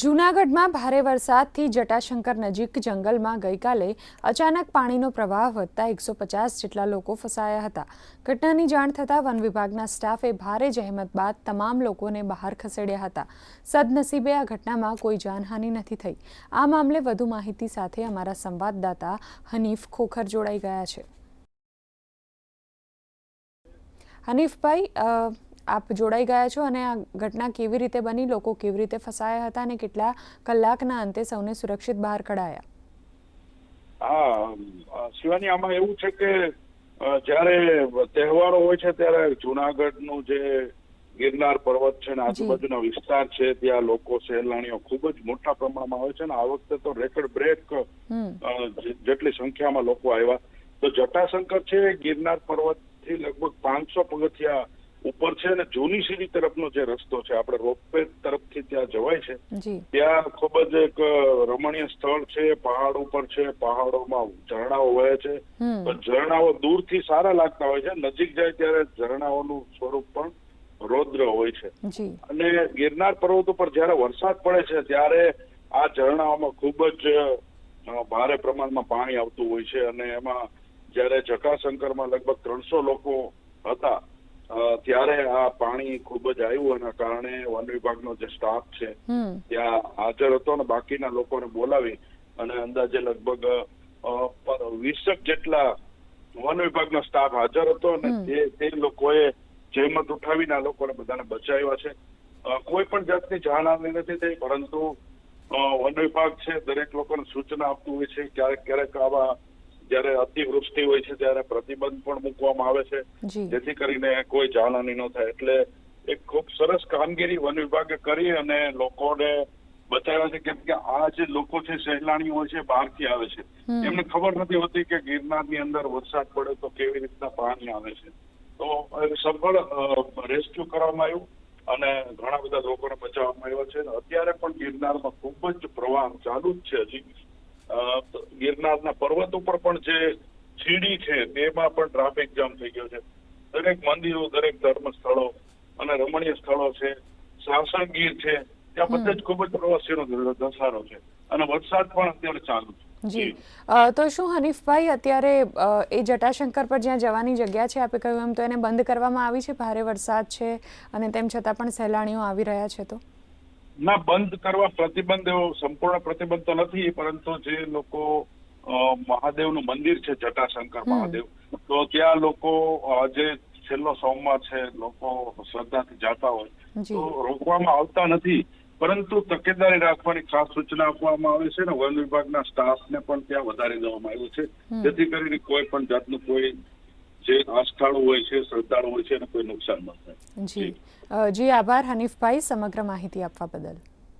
જૂનાગઢમાં ભારે વરસાદથી જટાશંકર નજીક જંગલમાં ગઈકાલે અચાનક પાણીનો પ્રવાહ વધતા એકસો પચાસ જેટલા લોકો ફસાયા હતા. ઘટનાની જાણ થતાં વન વિભાગના સ્ટાફે ભારે જહેમત બાદ તમામ લોકોને બહાર ખસેડ્યા હતા. સદનસીબે આ ઘટનામાં કોઈ જાનહાનિ નથી થઈ. આ મામલે વધુ માહિતી સાથે અમારા સંવાદદાતા હનીફ ખોખર જોડાઈ ગયા છે. હનીફભાઈ આપ જોડાઈ ગયા છો અને આ ઘટના કેવી રીતે બની? લોકો કેવી રીતે ફસાયા હતા અને કેટલા કલાકના અંતે સૌને સુરક્ષિત બહાર કઢાયા? હા શિવાની આમાં એવું છે કે જ્યારે તહેવારો હોય છે ત્યારે જુનાગઢનું જે ગિરનાર પર્વત છે ને આજુબાજુના વિસ્તાર છે ત્યાં લોકો સહેલાણીઓ ખૂબ જ મોટા પ્રમાણમાં આવે છે ને આ વખતે તો રેકર્ડ બ્રેક જેટલી સંખ્યામાં લોકો આવ્યા. તો જટાશંકર છે ગિરનાર પર્વતથી લગભગ પાંચસો પગથિયા ઉપર છે અને જૂની સીડી તરફનો જે રસ્તો છે આપણે રોપવે તરફથી ત્યાં જવાય છે. ત્યાં ખૂબ જ એક રમણીય સ્થળ છે પહાડ ઉપર છે પહાડોમાં ઝરણાઓ વહે છે. પણ ઝરણાઓ દૂરથી સારા લાગતા હોય છે નજીક જાય ત્યારે ઝરણાઓનું સ્વરૂપ પણ રૌદ્ર હોય છે. અને ગિરનાર પર્વત ઉપર જ્યારે વરસાદ પડે છે ત્યારે આ ઝરણાઓમાં ખૂબ જ ભારે પ્રમાણમાં પાણી આવતું હોય છે. અને એમાં જ્યારે જટાશંકરમાં લગભગ ત્રણસો લોકો હતા ત્યારે આ પાણી ખૂબ જ આવ્યું એના કારણે વન વિભાગનો જે સ્ટાફ છે ત્યાં હાજર હતો અને બાકીના લોકોને બોલાવી અને અંદાજે લગભગ વીસક જેટલા વન વિભાગનો સ્ટાફ હાજર હતો અને તે તે લોકોએ જહેમત ઉઠાવીને આ લોકોને બધાને બચાવ્યા છે. કોઈ પણ જાતની આવી નથી થઈ પરંતુ વન વિભાગ છે દરેક લોકોને સૂચના આપતું હોય છે ક્યારેક ક્યારેક આવા જ્યારે અતિવૃષ્ટિ હોય છે ત્યારે પ્રતિબંધ પણ મૂકવામાં આવે છે. જેથી કરીને કોઈ જાનહાની ન થાય. એટલે એક ખૂબ સરસ કામગીરી વન વિભાગે કરી અને લોકોને બતાવ્યા છે કેમ કે આ જે લોકો છે સહેલાણીઓ છે બહારથી આવે છે. એમને ખબર નથી હોતી કે ગિરનારની અંદર વરસાદ પડે તો કેવી રીતના પાણી આવે છે. તો સફળ રેસ્ક્યુ કરવામાં આવ્યું અને ઘણા બધા લોકોને બચાવવામાં આવ્યા છે. અત્યારે પણ ગિરનારમાં ખૂબ જ પ્રવાહ ચાલુ જ છે હજી. ગિરનારના પર્વત ઉપર પણ જે સીડી છે તેમાં પણ ટ્રાફિક જામ થઈ ગયો છે. દરેક મંદિરો દરેક ધર્મ સ્થળો અને રમણીય સ્થળો છે સાસણગીર છે ત્યાં બધે જ ખૂબ જ પ્રવાસીઓનો ધસારો છે. અને વરસાદ પણ અત્યારે ચાલુ છે. જી. તો શું હનીફભાઈ અત્યારે એ જટાશંકર પર જ્યાં જવાની જગ્યા છે આપે કહ્યું એમ તો એને બંધ કરવામાં આવી છે? ભારે વરસાદ છે અને તેમ છતાં પણ સહેલાણીઓ આવી રહ્યા છે તો? ના બંધ કરવા પ્રતિબંધ એવો સંપૂર્ણ પ્રતિબંધ તો નથી પરંતુ જે લોકો મહાદેવનું મંદિર છે જટાશંકર મહાદેવ તો ત્યાં લોકો જે છેલ્લો સોમવાર છે લોકો શ્રદ્ધાથી જાતા હોય તો રોકવામાં આવતા નથી. પરંતુ તકેદારી રાખવાની ખાસ સૂચના આપવામાં આવે છે ને વન વિભાગના સ્ટાફને પણ ત્યાં વધારી દેવામાં આવ્યું છે. જેથી કરીને કોઈ પણ જાતનું કોઈ જે આસ્થાળુ હોય છે શ્રદ્ધાળુ હોય છે, એને કોઈ નુકસાન ન જી. જી, આભાર, હનીફભાઈ, સમગ્ર માહિતી આપવા બદલ.